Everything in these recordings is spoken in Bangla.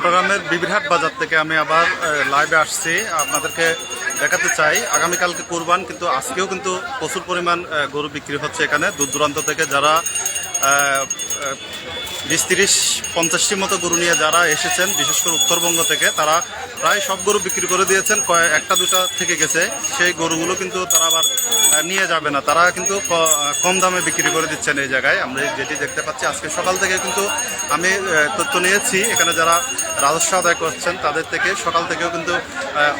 চট্টগ্রামের বিবিরহাট বাজার থেকে আমি আবার লাইভে আসছি। আপনাদেরকে দেখাতে চাই, আগামীকালকে কুরবান, কিন্তু আজকেও কিন্তু প্রচুর পরিমাণ গরু বিক্রি হচ্ছে এখানে। দূর দূরান্ত থেকে যারা বিশ, তিরিশ, পঞ্চাশটির মতো গরু নিয়ে যারা এসেছেন, বিশেষ করে উত্তরবঙ্গ থেকে, তারা প্রায় সব গরু বিক্রি করে দিয়েছেন, কয় একটা দুটা থেকে গেছে। সেই গরুগুলো কিন্তু তারা আবার নিয়ে যাবে না। তারা কিন্তু কম দামে বিক্রি করে দিচ্ছেন এই জায়গায়। আমরা যেটি দেখতে পাচ্ছি, আজকে সকাল থেকে কিন্তু আমি তথ্য নিয়েছি। এখানে যারা রাজস্ব আদায় করছেন, তাদের থেকে সকাল থেকেও কিন্তু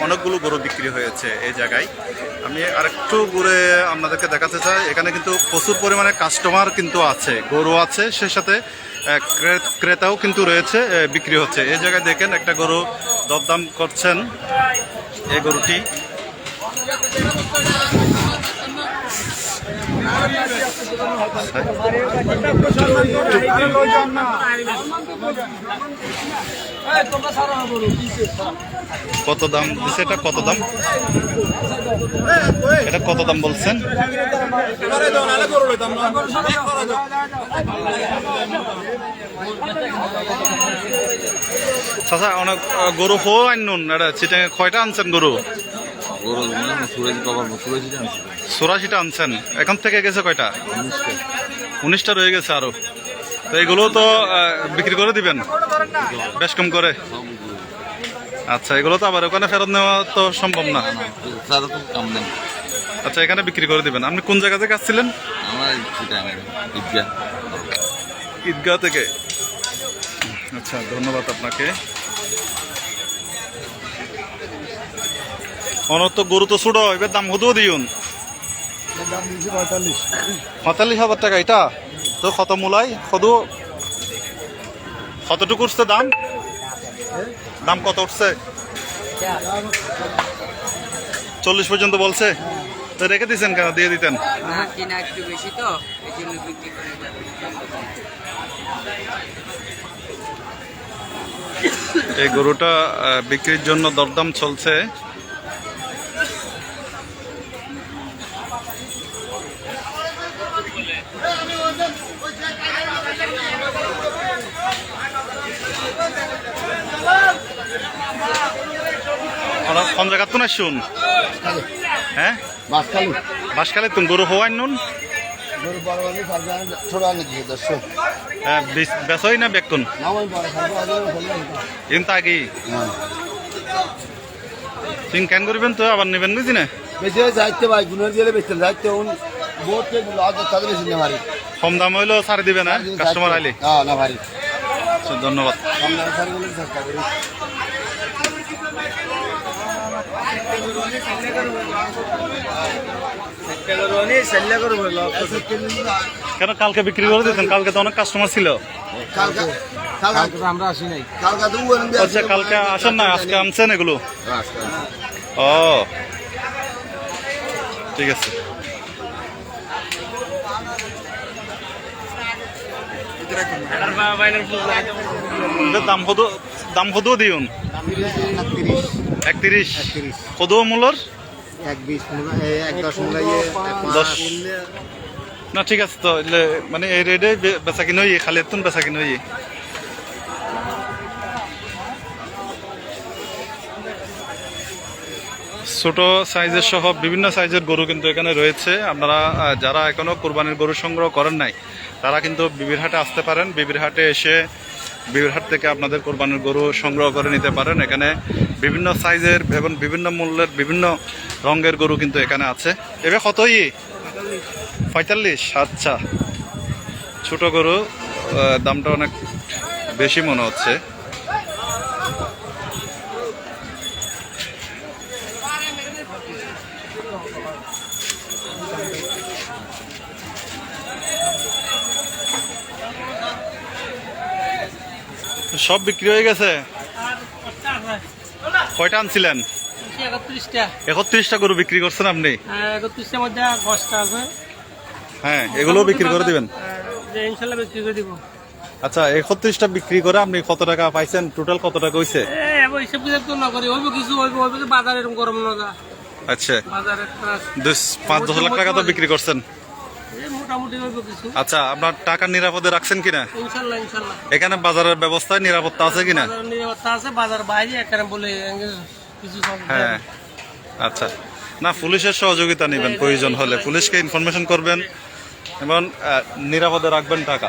অনেকগুলো গরু বিক্রি হয়েছে এই জায়গায়। আমি আরেকটু ঘুরে আপনাদেরকে দেখাতে চাই। এখানে কিন্তু প্রচুর পরিমাণে কাস্টমার কিন্তু আছে, গরু আছে। সে সাথে ক্রেতাও কিন্তু রয়েছে বিক্রি হচ্ছে। এই জায়গায় দেখেন একটা গরু দরদাম করছেন এই গরুটি। কত দাম দিছে এটা? কত দাম? এটা কত দাম বলছেন? অনেক গরু হো আনুন এটা চিটাঙে কয়টা আনছেন গরু? চৌরাশিটা আনছেন এখন থেকে গেছে কয়টা? উনিশটা। রয়ে গেছে আরও। তো এগুলো তো বিক্রি করে দিবেন? বেশ কম করে? আচ্ছা এগুলো তো আবার ওখানে ফেরত নেওয়া তো সম্ভব না। আচ্ছা এখানে বিক্রি করে দিবেন। আপনি কোন জায়গা থেকে আসছিলেন? ঈদগাহ থেকে। আচ্ছা ধন্যবাদ আপনাকে। অনত গরু তো ছোট, এবার দাম হতেও দিউন পঁয়তাল্লিশ হাজার টাকা এটা? তো কত মূলাই? কত? কতটুকু উঠছে দাম? দাম কত উঠছে? চল্লিশ পর্যন্ত বলছে। তো রেখে দিচ্ছেন কেন? দিয়ে দিতেন। এই গরুটা বিক্রির জন্য দরদাম চলছে। কোন জায়গা তো না শুন? হ্যাঁ? বাসকালু বাসকালে তুমি গরু হওয়াই নুন? দর্শক বেসই না বেকুন কিন্তু আগে তুমি কেন করবেন তো? আবার নেবেন বুঝি না? বেশি যাইতে ভাই গুণের জেলে বেচতে যাইতে উন বোটকে লজ তাদের বেশি না ভারি। কম দাম হইলেও ছাড়ি দিবে না কাস্টমার আইলে। হ্যাঁ না ভারি। আচ্ছা, ধন্যবাদ আমরা সারি বলে চেষ্টা করি কেন কালকে বিক্রি করে দিতেন? কালকে তো অনেক কাস্টমার ছিল। আচ্ছা কালকে আসেন না, আজকে আনছেন এগুলো? ও, ঠিক আছে। দাম কত? দাম কত দিউন একত্রিশ। কত মূলর? দশ। না, ঠিক আছে তো মানে এই রেডে বেচা কিনে হইয়ে, খালি তুন বেচা কিনে হইয়ে। ছোট সাইজের সহ বিভিন্ন সাইজের গরু কিন্তু এখানে রয়েছে। আপনারা যারা এখনও কোরবানির গরু সংগ্রহ করেন নাই, তারা কিন্তু বিবিরহাটে আসতে পারেন। বিবিরহাটে এসে বিবিরহাট থেকে আপনাদের কোরবানির গরু সংগ্রহ করে নিতে পারেন। এখানে বিভিন্ন সাইজের এবং বিভিন্ন মূল্যের বিভিন্ন রঙের গরু কিন্তু এখানে আছে। এবার কতই? পঁয়তাল্লিশ? আচ্ছা। ছোট গরু দামটা অনেক বেশি মনে হচ্ছে। সব বিক্রি হয়ে গেছে? কয়টা আনছিলেন? একত্রিশটা গরু বিক্রি করছেন আপনি? হ্যাঁ এগুলো বিক্রি করে দিবেন। আচ্ছা একত্রিশটা বিক্রি করে আপনি কত টাকা পাইছেন? টোটাল কত টাকা যা আচ্ছা। পাঁচ দশ লাখ টাকা তো বিক্রি করছেন। মোটামুটি মোটামুটি কিছু। আচ্ছা আপনার টাকা নিরাপদে রাখছেন কিনা? এখানে বাজারের ব্যবস্থায় নিরাপত্তা আছে কিনা? নিরাপত্তা আছে বাজার বাইরে একটা বলে কিছু হ্যাঁ। আচ্ছা। না পুলিশের সহযোগিতা নেবেন প্রয়োজন হলে। পুলিশকে ইনফরমেশন করবেন এবং নিরাপদে রাখবেন টাকা।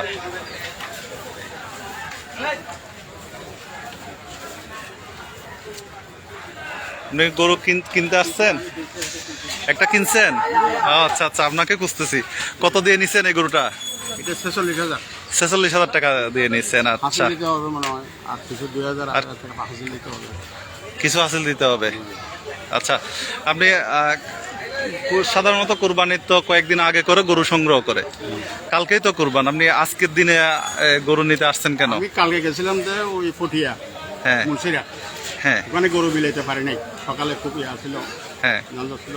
আপনি গরু কিন- কিনতে আসছেন? একটা কিনছেন? আচ্ছা আচ্ছা আপনাকে খুঁজতেছি। কত দিয়ে নিছেন এই গরুটা? এটা ছেচল্লিশ হাজার। ছেচল্লিশ হাজার টাকা দিয়ে নিচ্ছেন আচ্ছা। আর কিছু দুই হাজার কিছু হাসিল দিতে হবে। আচ্ছা আপনি সাধারণত কোরবানির তো কয়েকদিন আগে করে গরু সংগ্রহ করে। কালকেই তো কোরবান। আপনি আজকের দিনে গরু নিতে আসছেন কেন? আমি কালকে গেছিলাম যে ওই পটিয়া হ্যাঁ। মুন্সিরা। হ্যাঁ। ওখানে গরু বিলাইতে পারি নাই। সকালে খুব ইয়া ছিল। হ্যাঁ। নজর ছিল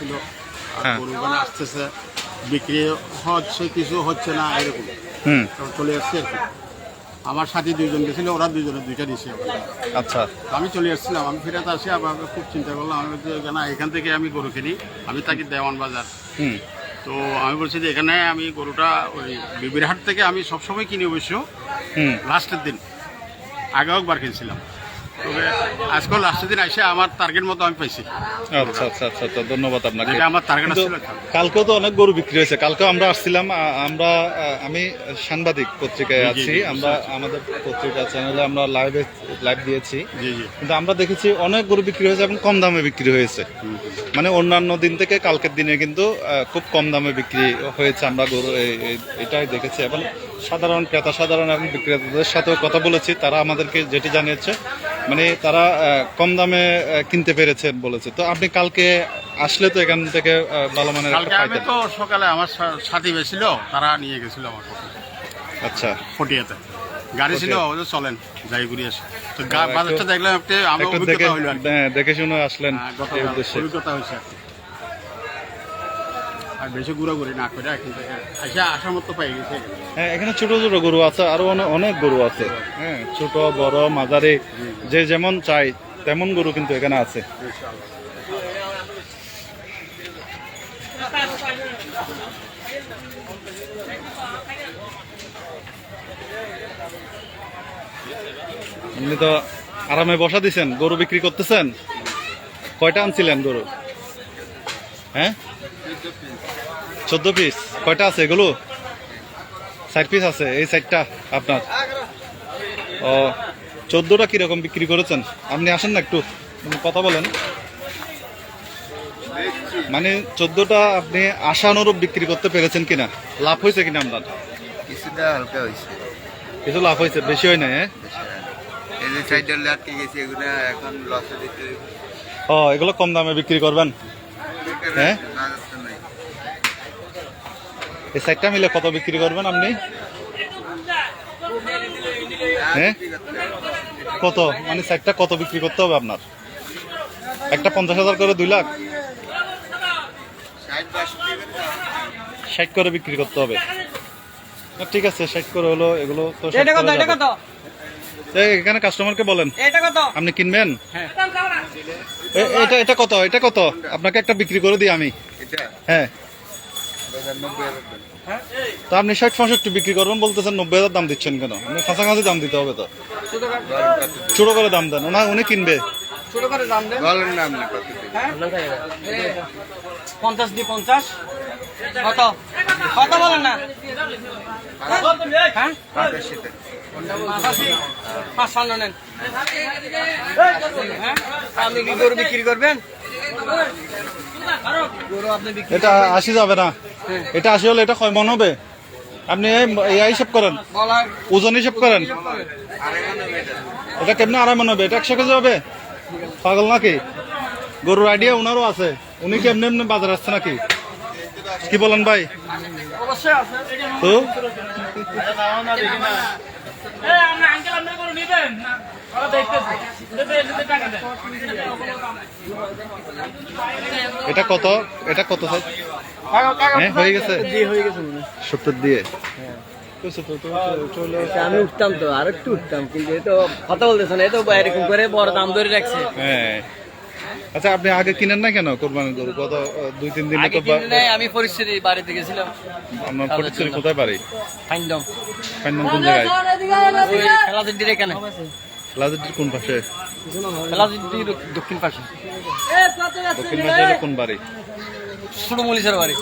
ছিল হ্যাঁ। গরু ওখানে আসতেছে বিক্রি হচ্ছে কিছু হচ্ছে না এরকম। চলে আর কি। আমার সাথে দুইজন গেছিল ওরা দুইজনে দুইটা দিছে আচ্ছা। আমি চলে আসছিলাম আমি ফেরত আসি আবার খুব চিন্তা করলাম আমি বলছি না এখান থেকে আমি গরু কিনি আমি থাকি দেওয়ান বাজার। হুম। তো আমি বলছি যে এখানে আমি গরুটা ওই বিবিরহাট থেকে আমি সবসময় কিনি অবশ্য। হুম। লাস্টের দিন আগেও একবার কিনছিলাম। তবে লাস্টের দিন এসে আমার টার্গেট মতো আমি পাইছি। আচ্ছা আচ্ছা আচ্ছা আচ্ছা ধন্যবাদ আপনাকে। আমার টার্গেট ছিল কালকেও তো অনেক গরু বিক্রি হয়েছে। কালকেও আমরা আসছিলাম আমরা আমি সাংবাদিক পত্রিকায় আছি। আমরা আমাদের পত্রিকা চ্যানেলে আমরা লাইভে লাইভ দিয়েছি। জি জি। কিন্তু আমরা দেখেছি অনেক গরু বিক্রি হয়েছে এবং কম দামে বিক্রি হয়েছে। মানে অন্যান্য দিন থেকে কালকের দিনে কিন্তু খুব কম দামে বিক্রি হয়েছে আমরা গরু এটাই দেখেছি। এবং সাধারণ ক্রেতা সাধারণ এবং বিক্রেতাদের সাথেও কথা বলেছি। তারা আমাদেরকে যেটি জানিয়েছে মানে তারা কম দামে কিনতে পেরেছেন বলেছে। তো আপনি কালকে আসলে তো এখান থেকে ভালো মানের কালকে আমি তো সকালে আমার সাথী বেছিল তারা নিয়ে গেছিল আমার আচ্ছা। ফটিয়াতে গাড়ি ছিল ওদের চলেন যাই ঘুরে আসি। তো বাজারটা দেখলাম একটু আমার অভিজ্ঞতা হইল। হ্যাঁ, দেখে শুনে আসলেন হ্যাঁ, অভিজ্ঞতা হয়েছে আর বেশি ঘুরাঘুরি না করে আসা আসার মতো পাই গেছে। হ্যাঁ এখানে ছোট ছোট গরু আছে, আরও অনেক গরু আছে। হ্যাঁ ছোট, বড়, মাঝারি, যে যেমন চাই, তেমন গরু কিন্তু এখানে আছে। আপনি তো আরামে বসা দিছেন, গরু বিক্রি করতেছেন? কয়টা আনছিলেন গরু? হ্যাঁ? চোদ্দ পিস কয়টা আছে এগুলো? ষাট পিস আছে এই সাইডটা আপনার। ও চোদ্দটা কীরকম বিক্রি করেছেন? আপনি আসেন না একটু কথা বলেন। মানে চোদ্দটা আপনি আশানুরূপ বিক্রি করতে পেরেছেন কিনা? লাভ হয়েছে কিনা আপনার? কিছুটা হালকা হয়েছে। কিছু লাভ হয়েছে বেশি হয় না হ্যাঁ? এই যে সাইডের আটকে গেছে এগুলো এখন লসে দিতে ও এগুলো কম দামে বিক্রি করবেন? হ্যাঁ? এই সাইডটা মিলে কত বিক্রি করবেন আপনি? হ্যাঁ কত? মানে সাইডটা কত বিক্রি করতে হবে আপনার? একটা পঞ্চাশ হাজার করে দুই লাখ? ষাট করে বিক্রি করতে হবে। ঠিক আছে ষাট করে হলো এগুলো তো ষাট কত করে এটা যাবে। কত? এই, এখানে কাস্টমারকে বলেন। আপনি কিনবেন? এটা এটা কত? এটা কত? আপনাকে একটা বিক্রি করে দিই আমি। হ্যাঁ। তো আপনি ষাট পঁয়ষট্টি বিক্রি করবেন বলতেছেন নব্বই হাজার দাম দিচ্ছেন কেন? আপনি কাছাকাছি দাম দিতে হবে তো। ছোট করে দাম দেন না উনি কিনবে। ছোট করে দাম দেন। বলেন না আপনি কত দিন পঞ্চাশ পঞ্চাশ। কত? কত বলেন না? হ্যাঁ? নেন। হ্যাঁ? আপনি কি গরু বিক্রি করবেন? গরু আপনি এটা আশি যাবে না। এটা আশি হলে এটা কয় মন হবে? আপনি হিসাব করেন। ওজন হিসাব করেন। এটা কেমনে আড়াই মন হবে? এটা একশো কেজি হবে? পাগল নাকি? গরুর আইডিয়া ওনারও আছে। উনি কেমনে এমনি বাজার আসছে নাকি? কি বলেন ভাই? তো? এটা কত? এটা কত হ্যাঁ হয়ে গেছে। সত্তর দিয়ে। আমি উঠতাম তো আর একটু উঠতাম কিন্তু এ তো কথা বলতেছে না এ তো এরকম করে বড় দাম ধরে রাখছে। হ্যাঁ। আচ্ছা আপনি আগে কিনেন না কেন কোরবানির গরু? গত দুই তিন দিনে আমি পরিস্থিতি বাড়িতে গেছিলাম আপনার ফটিকছড়ি কোথায় বাড়ি? ফাইন্ডম ফাইনাল কোন জায়গায়? এখানে। লাজের কোন পাশে? খেলাদিন দক্ষিণ পাশে। দক্ষিণ পাশে কোন বাড়ি? সুড়মুলিশের বাড়ি।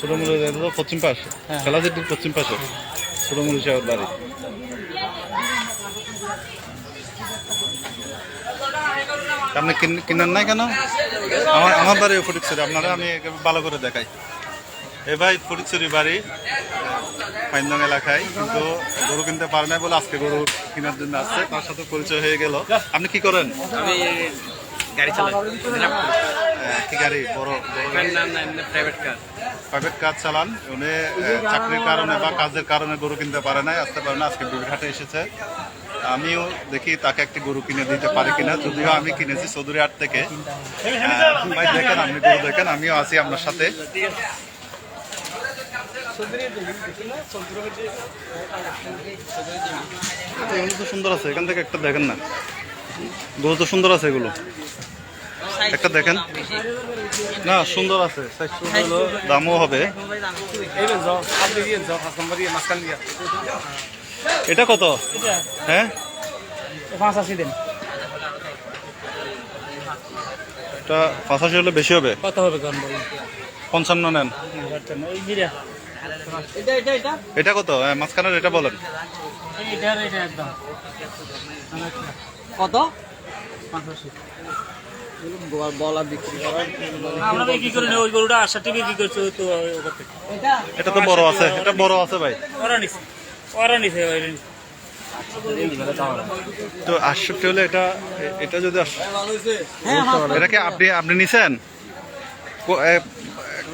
সুরমুলি তো পশ্চিম পাশ? খেলাচিটির পশ্চিম পাশে। সাহেবের বাড়ি। আপনি কিন- কিনেন নাই কেন? আমার আমার বাড়ি ফটিকছড়ি আপনারা আমি ভালো করে দেখাই। এ ভাই ফটিকছড়ি বাড়ি পাইন্দং এলাকায়। কিন্তু গরু কিনতে পারে নাই বলে আজকে গরু কেনার জন্য আসছে তার সাথে পরিচয় হয়ে গেল। আপনি কি করেন? আমি গাড়ি চালাই। কি গাড়ি? বড় প্রাইভেট কার প্রাইভেট কাজ চালান। উনি চাকরির কারণে বা কাজের কারণে গরু কিনতে পারে নাই আসতে পারে না আজকে বিবিরহাটে এসেছে। আমিও দেখি তাকে একটি গরু কিনে দিতে পারি কিনা যদিও আমি কিনেছি চৌধুরী হাট থেকে। আহ, ভাই দেখেন আপনি গরু দেখেন আমিও আছি আপনার সাথে। এগুলো তো সুন্দর আছে এখান থেকে একটা দেখেন না। তো সুন্দর আছে এগুলো। একটা দেখেন। না সুন্দর আছে দামও হবে। এটা কত? হ্যাঁ? পাঁচ আশি দিন এটা পাঁচাশি হলে বেশি হবে। কত হবে পঞ্চান্ন নেন। এটা এটা এটা? এটা কত? হ্যাঁ, মাঝখানের এটা বলেন। এটা এটা একদম। কত? বলা বিক্রি আমরা বিক্রি করি না ওই গরুটা আটষট্টি বিক্রি করছে তো এটা? এটা তো বড় আছে এটা বড় আছে ভাই। ওরা নিছে। ওরা নিছে ওই তো আটষট্টি হলে এটা এটা যদি আস- হ্যাঁ এটা কি আপনি আপনি নিছেন?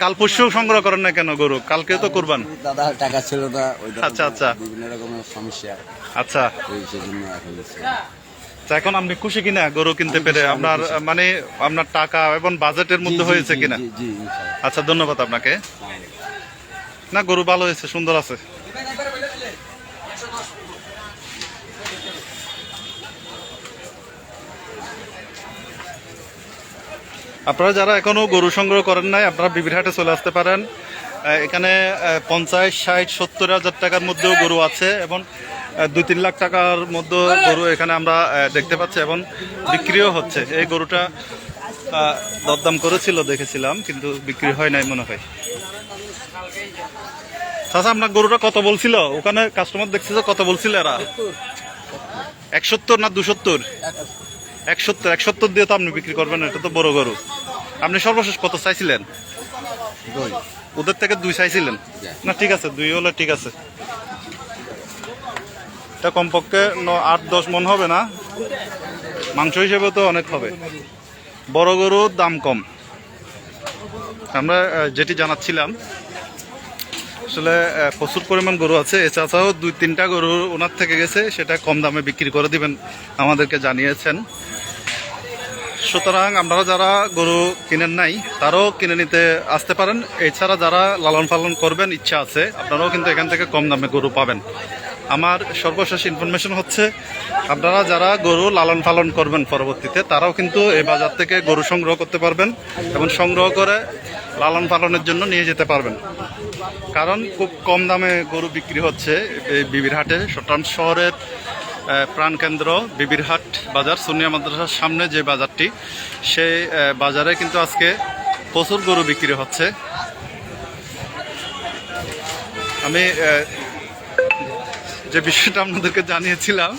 কাল পরশু সংগ্রহ করেন না কেন গরু? কালকে তো করবান। দাদা টাকা ছিল না আচ্ছা, আচ্ছা। বিভিন্ন রকমের সমস্যা। আচ্ছা। এখন তা এখন আপনি খুশি কিনা গরু কিনতে পেরে? আপনার মানে আপনার টাকা এবং বাজেটের মধ্যে হয়েছে কিনা। আচ্ছা ধন্যবাদ আপনাকে। না গরু ভালো হয়েছে সুন্দর আছে। আপনারা যারা এখনও গরু সংগ্রহ করেন নাই, আপনারা বিবিরহাটে চলে আসতে পারেন। এখানে পঞ্চাশ, ষাট, সত্তর হাজার টাকার মধ্যেও গরু আছে এবং দুই তিন লাখ টাকার মধ্যে গরু এখানে আমরা দেখতে পাচ্ছি এবং বিক্রিও হচ্ছে। এই গরুটা দরদাম করেছিল দেখেছিলাম, কিন্তু বিক্রি হয় নাই মনে হয়। চাচা, আপনার গরুটা কত বলছিল? ওখানে কাস্টমার দেখছে যে কত বলছিল এরা? একসত্তর না দুসত্তর একসত্তর একসত্তর দিয়ে তো আপনি বিক্রি করবেন এটা তো বড় গরু। আপনি সর্বশেষ কত চাইছিলেন? ওদের থেকে দুই চাইছিলেন? না ঠিক আছে দুই হলে ঠিক আছে। এটা কমপক্ষে ন- আট দশ মন হবে না? মাংস হিসেবে তো অনেক হবে। বড় গরুর দাম কম। আমরা যেটি জানাচ্ছিলাম আসলে প্রচুর পরিমাণ গরু আছে। এছাড়াও দুই তিনটা গরু ওনার থেকে গেছে সেটা কম দামে বিক্রি করে দিবেন আমাদেরকে জানিয়েছেন। সুতরাং আপনারা যারা গরু কিনেন নাই, তারাও কিনে নিতে আসতে পারেন। এছাড়া যারা লালন পালন করবেন, ইচ্ছা আছে, আপনারাও কিন্তু এখান থেকে কম দামে গরু পাবেন। আমার সর্বশেষ ইনফরমেশন হচ্ছে, আপনারা যারা গরু লালন পালন করবেন পরবর্তীতে, তারাও কিন্তু এই বাজার থেকে গরু সংগ্রহ করতে পারবেন এবং সংগ্রহ করে লালন পালনের জন্য নিয়ে যেতে পারবেন। কারণ খুব কম দামে গরু বিক্রি হচ্ছে এই বিবিরহাটে সটান শহরের প্রাণকেন্দ্র বিবিরহাট বাজার সুনিয়া মাদ্রাসার সামনে যে বাজারটি সেই বাজারে কিন্তু আজকে প্রচুর গরু বিক্রি হচ্ছে। আমি যে বিষয়টা আপনাদেরকে জানিয়েছিলাম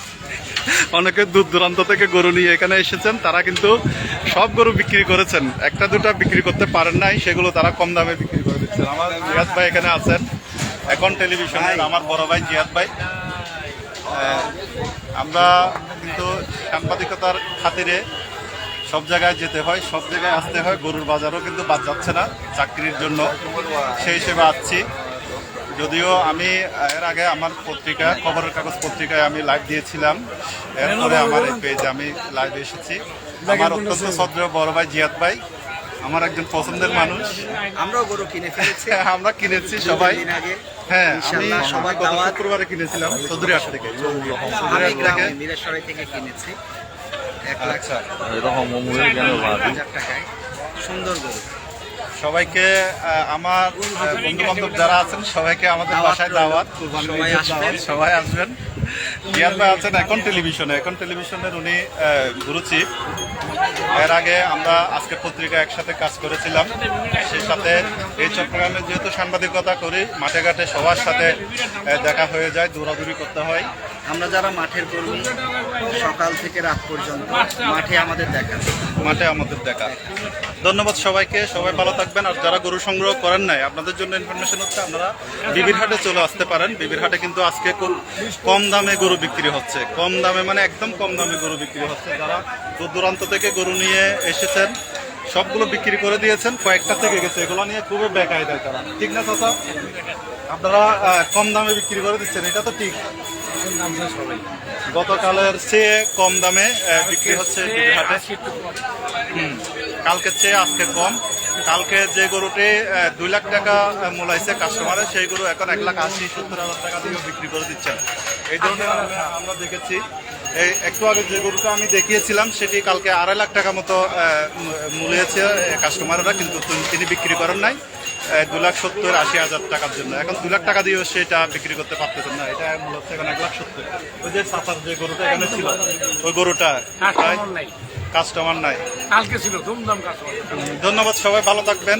অনেকে দূর দূরান্ত থেকে গরু নিয়ে এখানে এসেছেন তারা কিন্তু সব গরু বিক্রি করেছেন। একটা দুটা বিক্রি করতে পারেন নাই সেগুলো তারা কম দামে বিক্রি করে দিচ্ছেন। আমার জিয়াদ ভাই এখানে আছেন এখন টেলিভিশনে আমার বড় ভাই জিয়াদ ভাই। আমরা কিন্তু সাংবাদিকতার খাতিরে সব জায়গায় যেতে হয় সব জায়গায় আসতে হয় গরুর বাজারও কিন্তু বাদ যাচ্ছে না চাকরির জন্য। সেই হিসেবে আসছি। যদিও আমি এর আগে আমার পত্রিকা খবরের কাগজ পত্রিকায় আমি লাইভ দিয়েছিলাম। এরপরে আমার এই পেজে আমি লাইভ এসেছি। আমার অত্যন্ত শ্রদ্ধেয় বড় ভাই জিয়াদ ভাই। আমার একজন পছন্দের মানুষ। আমরাও গরু কিনে ফেলেছি। আমরা কিনেছি সবাই। আগে। হ্যাঁ আমি সবাই গত শুক্রবারে কিনেছিলাম চৌধুরী হাট থেকে আমি থেকে গ্রামে মিরেশ্বরে থেকে কিনেছি। এক লাখ আচ্ছা। টাকায়। সুন্দর গরু। সবাইকে আমার বন্ধু বান্ধব যারা আছেন সবাইকে আমাদের বাসায় দাওয়াত। সবাই আসবেন। সবাই আসবেন। ভাই আছেন এখন টেলিভিশনে। এখন টেলিভিশনের উনি আহ, গুরু এর আগে আমরা আজকে পত্রিকা একসাথে কাজ করেছিলাম। সেই সাথে এই চট্টগ্রামে যেহেতু সাংবাদিকতা করি মাঠে ঘাটে সবার সাথে দেখা হয়ে যায় দৌড়াদৌড়ি করতে হয়। আমরা যারা মাঠের কর্মী সকাল থেকে রাত পর্যন্ত মাঠে আমাদের দেখা। মাঠে আমাদের দেখা। ধন্যবাদ সবাইকে, সবাই ভালো থাকবেন। আর যারা গরু সংগ্রহ করেন নাই, আপনাদের জন্য ইনফরমেশন হচ্ছে আপনারা বিবির হাটে চলে আসতে পারেন। বিবির হাটে কিন্তু আজকে কম দামে গরু বিক্রি হচ্ছে। কম দামে মানে একদম কম দামে গরু বিক্রি হচ্ছে। যারা দূর দূরান্ত থেকে গরু নিয়ে এসেছেন, সবগুলো বিক্রি করে দিয়েছেন, কয়েকটা থেকে গেছে। এগুলো নিয়ে খুবই বেকায় দেয় তারা। ঠিক না, চাচা? আপনারা কম দামে বিক্রি করে দিচ্ছেন, এটা তো ঠিক। গতকালের চেয়ে কম দামে বিক্রি হচ্ছে বিবির হাটে। হুম। কালকের চেয়ে আজকে কম। কালকে যে গরুটি দুই লাখ টাকা মূলাইছে কাস্টমারে সেই গরু এখন এক লাখ আশি সত্তর হাজার টাকা দিয়েও বিক্রি করে দিচ্ছেন। এই ধরনের আমরা- আমরা দেখেছি। এই একটু আগে যে গরুটা আমি দেখিয়েছিলাম সেটি কালকে আড়াই লাখ টাকা মতো আহ, মূ- কাস্টমাররা কিন্তু তিনি- বিক্রি করেন নাই। দু লাখ সত্তর আশি হাজার টাকার জন্য। এখন দু লাখ টাকা দিয়েও সেটা বিক্রি করতে পারতেছেন না। এটা মূলত এখন এক লাখ সত্তর। ওই যে সাফার যে গরুটা এখানে ছিল ওই গরুটা কাস্টমার নাই। কালকে ছিল ধুমধাম কাস্টমার ধন্যবাদ সবাই ভালো থাকবেন।